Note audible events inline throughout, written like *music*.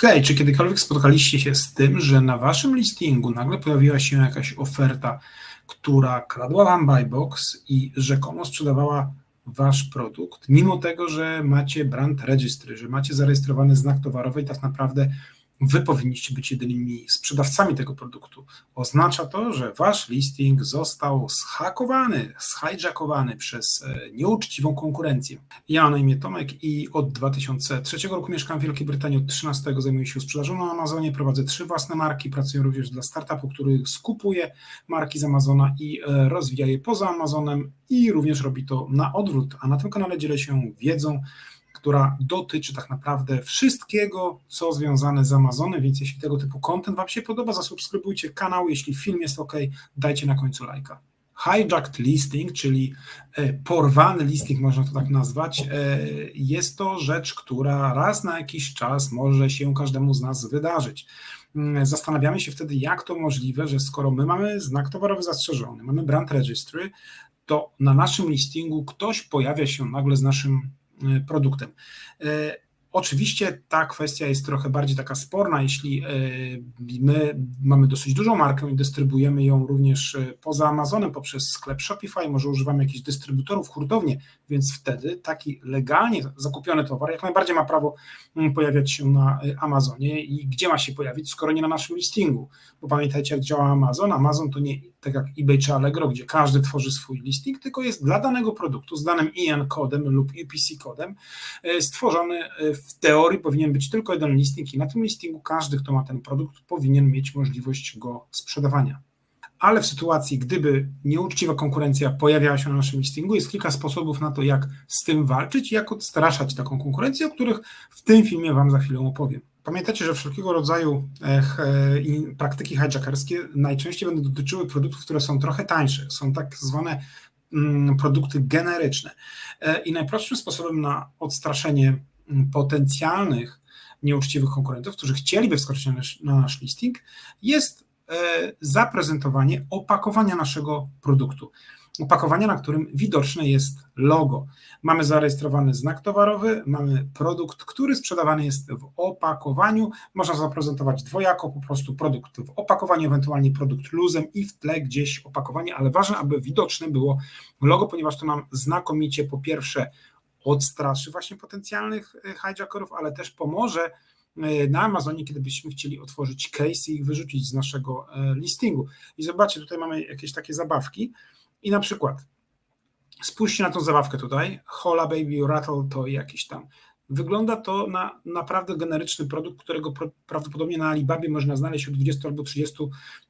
Hej, czy kiedykolwiek spotkaliście się z tym, że na waszym listingu nagle pojawiła się jakaś oferta, która kradła wam buybox i rzekomo sprzedawała wasz produkt, mimo tego, że macie brand registry, że macie zarejestrowany znak towarowy i tak naprawdę Wy powinniście być jedynymi sprzedawcami tego produktu. Oznacza to, że wasz listing został zhakowany, zhijackowany przez e, nieuczciwą konkurencję. Ja na imię Tomek i od 2003 roku mieszkam w Wielkiej Brytanii, od 13 zajmuję się sprzedażą na Amazonie, prowadzę trzy własne marki, pracuję również dla startupu, który skupuje marki z Amazona i e, rozwija je poza Amazonem i również robi to na odwrót, a na tym kanale dzielę się wiedzą, która dotyczy tak naprawdę wszystkiego, co związane z Amazonem, więc jeśli tego typu content Wam się podoba, zasubskrybujcie kanał, jeśli film jest ok, dajcie na końcu lajka. Hijacked listing, czyli e, porwany listing, można to tak nazwać, e, jest to rzecz, która raz na jakiś czas może się każdemu z nas wydarzyć. Mm, zastanawiamy się wtedy, jak to możliwe, że skoro my mamy znak towarowy zastrzeżony, mamy brand registry, to na naszym listingu ktoś pojawia się nagle z naszym produktem. Y, Oczywiście ta kwestia jest trochę bardziej taka sporna, jeśli e, my mamy dosyć dużą markę i dystrybuujemy ją również e, poza Amazonem poprzez sklep Shopify, może używamy jakichś dystrybutorów, hurtownie, więc wtedy taki legalnie zakupiony towar jak najbardziej ma prawo mm, pojawiać się na e, Amazonie. I gdzie ma się pojawić, skoro nie na naszym listingu, bo pamiętajcie jak działa Amazon, Amazon to nie tak jak eBay czy Allegro, gdzie każdy tworzy swój listing, tylko jest dla danego produktu z danym IN kodem lub UPC kodem stworzony w teorii powinien być tylko jeden listing i na tym listingu każdy, kto ma ten produkt, powinien mieć możliwość go sprzedawania. Ale w sytuacji, gdyby nieuczciwa konkurencja pojawiała się na naszym listingu, jest kilka sposobów na to, jak z tym walczyć jak odstraszać taką konkurencję, o których w tym filmie Wam za chwilę opowiem. Pamiętajcie, że wszelkiego rodzaju e, praktyki hijackerskie najczęściej będą dotyczyły produktów, które są trochę tańsze, są tak zwane mm, produkty generyczne. E, I najprostszym sposobem na odstraszenie potencjalnych nieuczciwych konkurentów, którzy chcieliby wskoczyć na nasz, na nasz listing, jest e, zaprezentowanie opakowania naszego produktu. Opakowania, na którym widoczne jest logo. Mamy zarejestrowany znak towarowy, mamy produkt, który sprzedawany jest w opakowaniu. Można zaprezentować dwojako, po prostu produkt w opakowaniu, ewentualnie produkt luzem i w tle gdzieś opakowanie, ale ważne, aby widoczne było logo, ponieważ to nam znakomicie po pierwsze odstraszy właśnie potencjalnych e, hijackerów, ale też pomoże e, na Amazonie, kiedy byśmy chcieli otworzyć case i ich wyrzucić z naszego e, listingu. I zobaczcie, tutaj mamy jakieś takie zabawki i na przykład spójrzcie na tą zabawkę tutaj, Hola Baby Rattle to jakiś tam. Wygląda to na naprawdę generyczny produkt, którego prawdopodobnie na Alibabie można znaleźć od 20 albo 30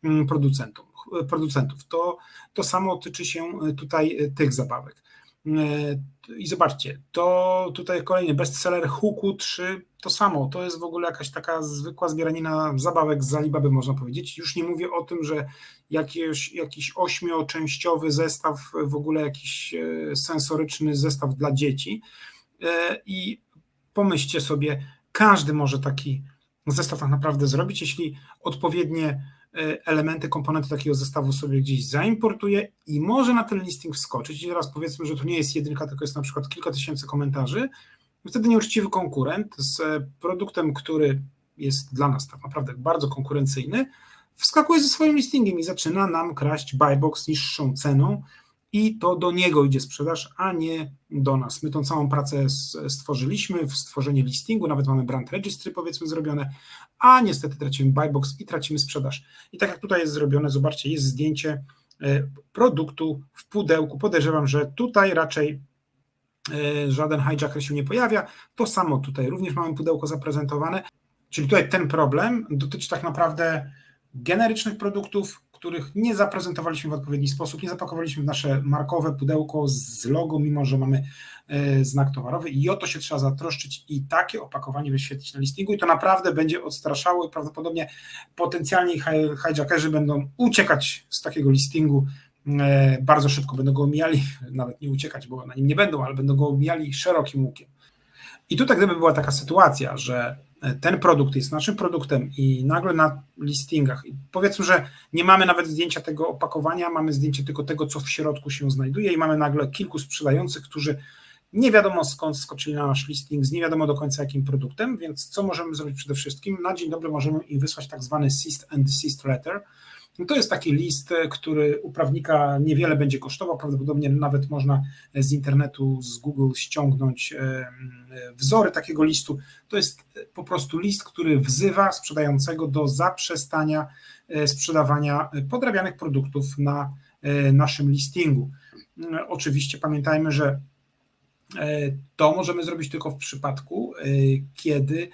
mm, producentów. producentów. To, to samo tyczy się tutaj tych zabawek. E, I zobaczcie, to tutaj kolejny bestseller Huku 3, to samo, to jest w ogóle jakaś taka zwykła zbieranina zabawek z Alibaby, można powiedzieć. Już nie mówię o tym, że jakiś, ośmioczęściowy zestaw, w ogóle jakiś e, sensoryczny zestaw dla dzieci. E, I pomyślcie sobie, każdy może taki zestaw tak naprawdę zrobić, jeśli odpowiednie elementy, komponenty takiego zestawu sobie gdzieś zaimportuje i może na ten listing wskoczyć. I teraz powiedzmy, że to nie jest jedynka, tylko jest na przykład kilka tysięcy komentarzy. Wtedy nieuczciwy konkurent z produktem, który jest dla nas tak naprawdę bardzo konkurencyjny, wskakuje ze swoim listingiem i zaczyna nam kraść buybox niższą ceną, i to do niego idzie sprzedaż, a nie do nas. My tą całą pracę stworzyliśmy, w stworzenie listingu, nawet mamy brand registry powiedzmy zrobione, a niestety tracimy buybox i tracimy sprzedaż. I tak jak tutaj jest zrobione, zobaczcie, jest zdjęcie e, produktu w pudełku. Podejrzewam, że tutaj raczej e, żaden hijacker się nie pojawia. To samo tutaj również mamy pudełko zaprezentowane. Czyli tutaj ten problem dotyczy tak naprawdę generycznych produktów, których nie zaprezentowaliśmy w odpowiedni sposób, nie zapakowaliśmy w nasze markowe pudełko z logo, mimo że mamy e, znak towarowy. I o to się trzeba zatroszczyć i takie opakowanie wyświetlić na listingu. I to naprawdę będzie odstraszało i prawdopodobnie potencjalni hijackerzy będą uciekać z takiego listingu. E, bardzo szybko, będą go omijali, *laughs* nawet nie uciekać, bo na nim nie będą, ale będą go omijali szerokim łukiem. I tutaj gdyby była taka sytuacja, że ten produkt jest naszym produktem i nagle na listingach, powiedzmy, że nie mamy nawet zdjęcia tego opakowania, mamy zdjęcie tylko tego, co w środku się znajduje i mamy nagle kilku sprzedających, którzy Nie wiadomo skąd skoczyli na nasz listing z nie wiadomo do końca jakim produktem, więc co możemy zrobić przede wszystkim? Na dzień dobry możemy im wysłać tak zwany ceased and desist letter. No to jest taki list, który u prawnika niewiele będzie kosztował. Prawdopodobnie nawet można z internetu, z Google ściągnąć e, wzory takiego listu. To jest po prostu list, który wzywa sprzedającego do zaprzestania e, sprzedawania podrabianych produktów na e, naszym listingu. Oczywiście pamiętajmy, że E, to możemy zrobić tylko w przypadku, e, kiedy e,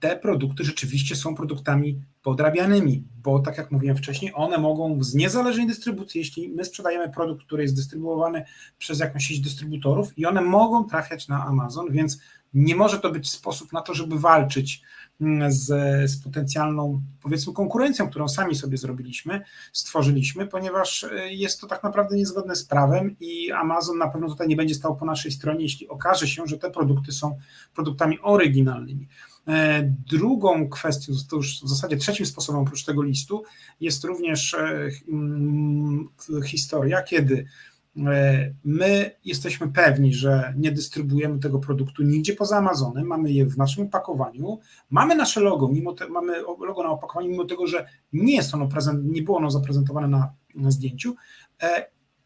te produkty rzeczywiście są produktami podrabianymi, bo tak jak mówiłem wcześniej, one mogą z niezależnej dystrybucji, jeśli my sprzedajemy produkt, który jest dystrybuowany przez jakąś sieć dystrybutorów i one mogą trafiać na Amazon, więc nie może to być sposób na to, żeby walczyć z, z potencjalną, powiedzmy, konkurencją, którą sami sobie zrobiliśmy, stworzyliśmy, ponieważ e, jest to tak naprawdę niezgodne z prawem i Amazon na pewno tutaj nie będzie stał po naszej stronie, jeśli okaże się, że te produkty są produktami oryginalnymi. E, drugą kwestią, to już w zasadzie trzecim sposobem oprócz tego listu, jest również e, historia, kiedy E, my jesteśmy pewni, że nie dystrybuujemy tego produktu nigdzie poza Amazonem, mamy je w naszym opakowaniu, mamy nasze logo, mimo te, mamy logo na opakowaniu, mimo tego, że nie jest ono prezent, nie było ono zaprezentowane na, na zdjęciu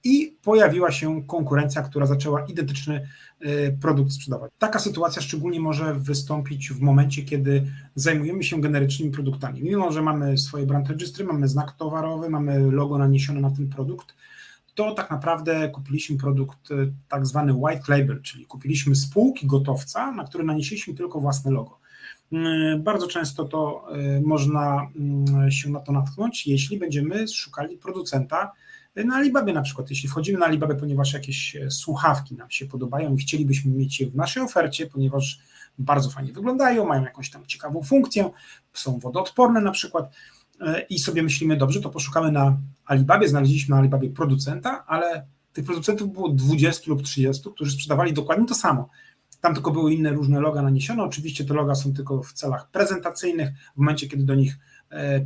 i pojawiła się konkurencja, która zaczęła identyczny produkt sprzedawać. Taka sytuacja szczególnie może wystąpić w momencie, kiedy zajmujemy się generycznymi produktami. Mimo, że mamy swoje brand registry, mamy znak towarowy, mamy logo naniesione na ten produkt, to tak naprawdę kupiliśmy produkt y, tak zwany white label, czyli kupiliśmy spółki gotowca, na który nanieśliśmy tylko własne logo. Y, bardzo często to y, można się na to natknąć, jeśli będziemy szukali producenta na Alibabie na przykład. Jeśli wchodzimy na Alibabę, ponieważ jakieś słuchawki nam się podobają i chcielibyśmy mieć je w naszej ofercie, ponieważ bardzo fajnie wyglądają, mają jakąś tam ciekawą funkcję, są wodoodporne na przykład, i sobie myślimy, dobrze, to poszukamy na Alibabie, znaleźliśmy na Alibabie producenta, ale tych producentów było 20 lub 30, którzy sprzedawali dokładnie to samo. Tam tylko były inne różne loga naniesione. Oczywiście te loga są tylko w celach prezentacyjnych. W momencie, kiedy do nich e,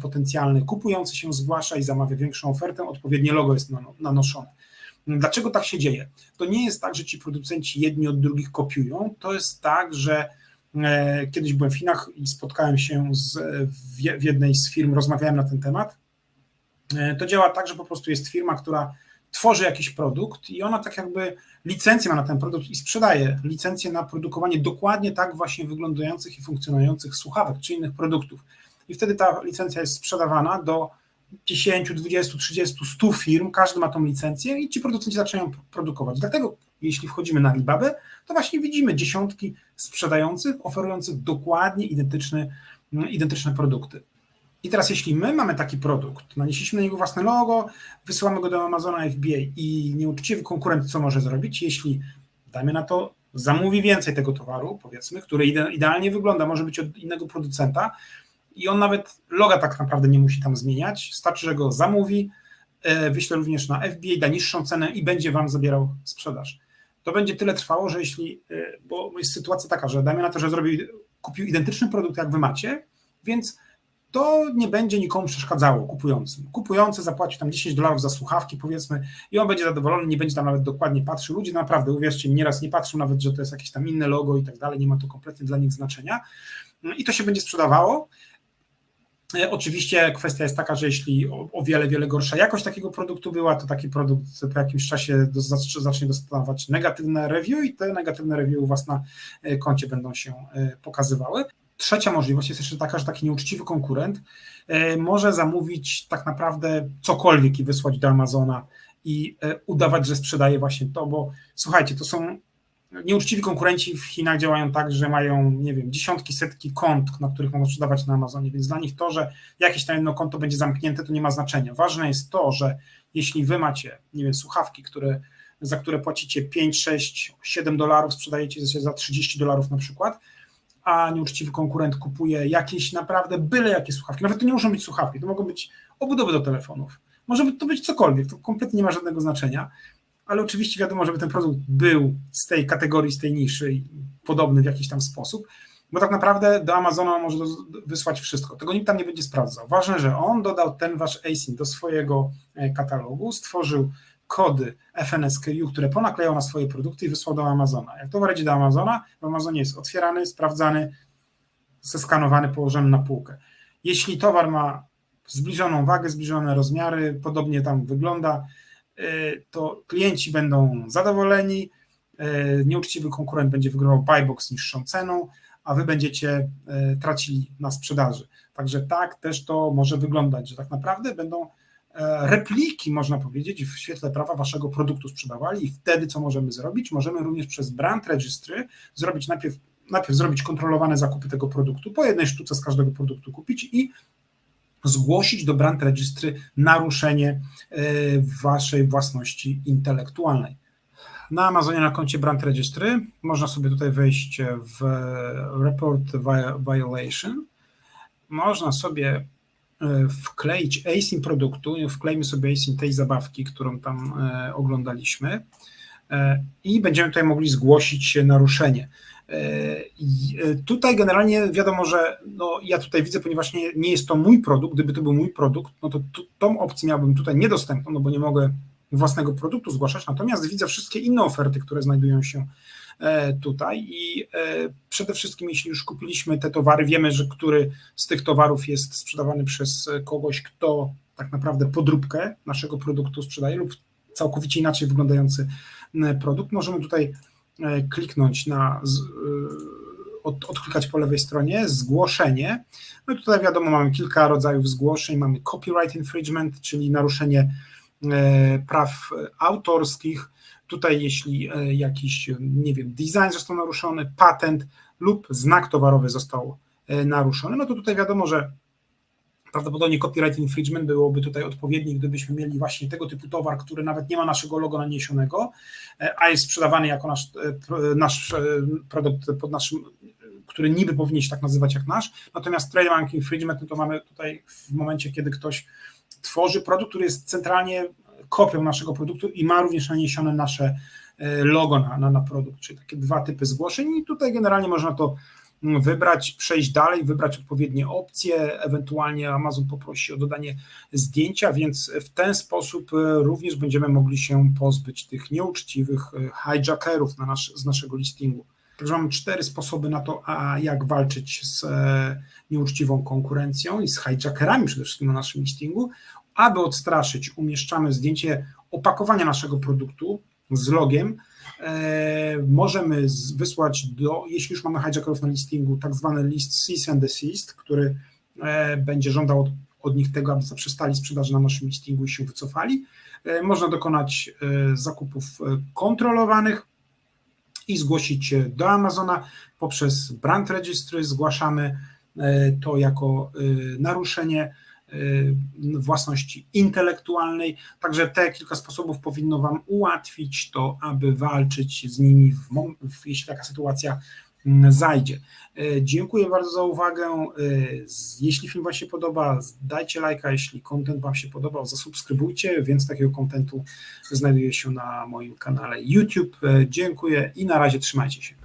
potencjalny kupujący się zgłasza i zamawia większą ofertę, odpowiednie logo jest nanoszone. Dlaczego tak się dzieje? To nie jest tak, że ci producenci jedni od drugich kopiują. To jest tak, że E, kiedyś byłem w Chinach i spotkałem się z, w jednej z firm, rozmawiałem na ten temat. E, to działa tak, że po prostu jest firma, która tworzy jakiś produkt i ona tak jakby licencję ma na ten produkt i sprzedaje licencję na produkowanie dokładnie tak właśnie wyglądających i funkcjonujących słuchawek czy innych produktów. I wtedy ta licencja jest sprzedawana do 10, 20, 30, 100 firm, każdy ma tą licencję i ci producenci zaczynają produkować. Dlatego jeśli wchodzimy na Alibabę, to właśnie widzimy dziesiątki sprzedających, oferujących dokładnie identyczne, identyczne produkty. I teraz, jeśli my mamy taki produkt, nanieśliśmy na niego własne logo, wysyłamy go do Amazona FBA i nieuczciwy konkurent co może zrobić, jeśli dajmy na to, zamówi więcej tego towaru, powiedzmy, który idealnie wygląda, może być od innego producenta i on nawet loga tak naprawdę nie musi tam zmieniać, starczy, że go zamówi, e, wyśle również na FBA, da niższą cenę i będzie Wam zabierał sprzedaż to będzie tyle trwało, że jeśli, y, bo jest sytuacja taka, że dajmy na to, że zrobił, kupił identyczny produkt, jak wy macie, więc to nie będzie nikomu przeszkadzało kupującym. Kupujący zapłaci tam 10 dolarów za słuchawki, powiedzmy, i on będzie zadowolony, nie będzie tam nawet dokładnie patrzył. Ludzie naprawdę, uwierzcie nieraz nie patrzą nawet, że to jest jakieś tam inne logo i tak dalej, nie ma to kompletnie dla nich znaczenia. I to się będzie sprzedawało. E, oczywiście kwestia jest taka, że jeśli o, wiele, wiele gorsza jakość takiego produktu była, to taki produkt po jakimś czasie zacznie dostawać negatywne review i te negatywne review u Was na e, koncie będą się e, pokazywały. Trzecia możliwość jest jeszcze taka, że taki nieuczciwy konkurent może zamówić tak naprawdę cokolwiek i wysłać do Amazona i udawać, że sprzedaje właśnie to, bo słuchajcie, to są nieuczciwi konkurenci w Chinach działają tak, że mają, nie wiem, dziesiątki, setki kont, na których mogą sprzedawać na Amazonie, więc dla nich to, że jakieś tam jedno konto będzie zamknięte, to nie ma znaczenia. Ważne jest to, że jeśli wy macie, nie wiem, słuchawki, które, za które płacicie 5, 6, 7 dolarów, sprzedajecie się za 30 dolarów na przykład, a nieuczciwy konkurent kupuje jakieś naprawdę byle jakie słuchawki, nawet to nie muszą być słuchawki, to mogą być obudowy do telefonów, może to być cokolwiek, to kompletnie nie ma żadnego znaczenia, ale oczywiście wiadomo, żeby ten produkt był z tej kategorii, z tej niszy podobny w jakiś tam sposób, bo tak naprawdę do Amazona może wysłać wszystko. Tego nikt tam nie będzie sprawdzał. Ważne, że on dodał ten wasz ASIN do swojego e, katalogu, stworzył kody FNSKU, które ponakleją na swoje produkty i wysłał do Amazona. Jak towar idzie do Amazona, w Amazonie jest otwierany, sprawdzany, zeskanowany, położony na półkę. Jeśli towar ma zbliżoną wagę, zbliżone rozmiary, podobnie tam wygląda, to klienci będą zadowoleni, y, nieuczciwy konkurent będzie wygrywał buybox niższą ceną, a wy będziecie y, tracili na sprzedaży. Także tak też to może wyglądać, że tak naprawdę będą e, repliki, można powiedzieć, w świetle prawa waszego produktu sprzedawali i wtedy co możemy zrobić? Możemy również przez brand registry zrobić najpierw, najpierw zrobić kontrolowane zakupy tego produktu, po jednej sztuce z każdego produktu kupić i zgłosić do brand registry naruszenie e, waszej własności intelektualnej. Na Amazonie na koncie brand registry można sobie tutaj wejść w report violation można sobie e, wkleić ASIN produktu, wklejmy sobie ASIN tej zabawki, którą tam e, oglądaliśmy i będziemy tutaj mogli zgłosić naruszenie. Tutaj generalnie wiadomo, że no ja tutaj widzę, ponieważ nie, nie jest to mój produkt, gdyby to był mój produkt, no to tą opcję miałbym tutaj niedostępną, no bo nie mogę własnego produktu zgłaszać, natomiast widzę wszystkie inne oferty, które znajdują się E, tutaj. I e, przede wszystkim jeśli już kupiliśmy te towary, wiemy, że który z tych towarów jest sprzedawany przez kogoś, kto tak naprawdę podróbkę naszego produktu sprzedaje lub całkowicie inaczej wyglądający produkt. Możemy tutaj e, kliknąć na od, odklikać po lewej stronie, zgłoszenie. No tutaj wiadomo, mamy kilka rodzajów zgłoszeń. Mamy copyright infringement, czyli naruszenie praw autorskich, Tutaj, jeśli e, jakiś, nie wiem, design został naruszony, patent lub znak towarowy został e, naruszony, no to tutaj wiadomo, że prawdopodobnie copyright infringement byłoby tutaj odpowiedni, gdybyśmy mieli właśnie tego typu towar, który nawet nie ma naszego logo naniesionego, e, a jest sprzedawany jako nasz, nasz produkt pod naszym, który niby powinien się tak nazywać jak nasz. Natomiast trademark infringement no to mamy tutaj w momencie, kiedy ktoś tworzy produkt, który jest centralnie kopią naszego produktu i ma również naniesione nasze e, logo na, na, na produkt, czyli takie dwa typy zgłoszeń i tutaj generalnie można to wybrać, przejść dalej, wybrać odpowiednie opcje, ewentualnie Amazon poprosi o dodanie zdjęcia, więc w ten sposób e, również będziemy mogli się pozbyć tych nieuczciwych e, hijackerów na nasz, z naszego listingu. Także mamy cztery sposoby na to, a jak walczyć z nieuczciwą konkurencją i z hijackerami przede wszystkim na naszym listingu. Aby odstraszyć, umieszczamy zdjęcie opakowania naszego produktu z logiem. E, możemy wysłać do, jeśli już mamy hijackerów na listingu, tak zwany list cease and desist, który e, będzie żądał od, od nich tego, aby zaprzestali sprzedaży na naszym listingu i się wycofali. E, można dokonać zakupów kontrolowanych i zgłosić do Amazona poprzez brand registry. Zgłaszamy to jako naruszenie własności intelektualnej. Także te kilka sposobów powinno Wam ułatwić to, aby walczyć z nimi, w, w, jeśli taka sytuacja mm, zajdzie. Y, dziękuję bardzo za uwagę. Y, jeśli film Wam się podoba, dajcie lajka. Jeśli kontent Wam się podobał, zasubskrybujcie. Więc takiego kontentu znajduje się na moim kanale YouTube. Dziękuję i na razie trzymajcie się.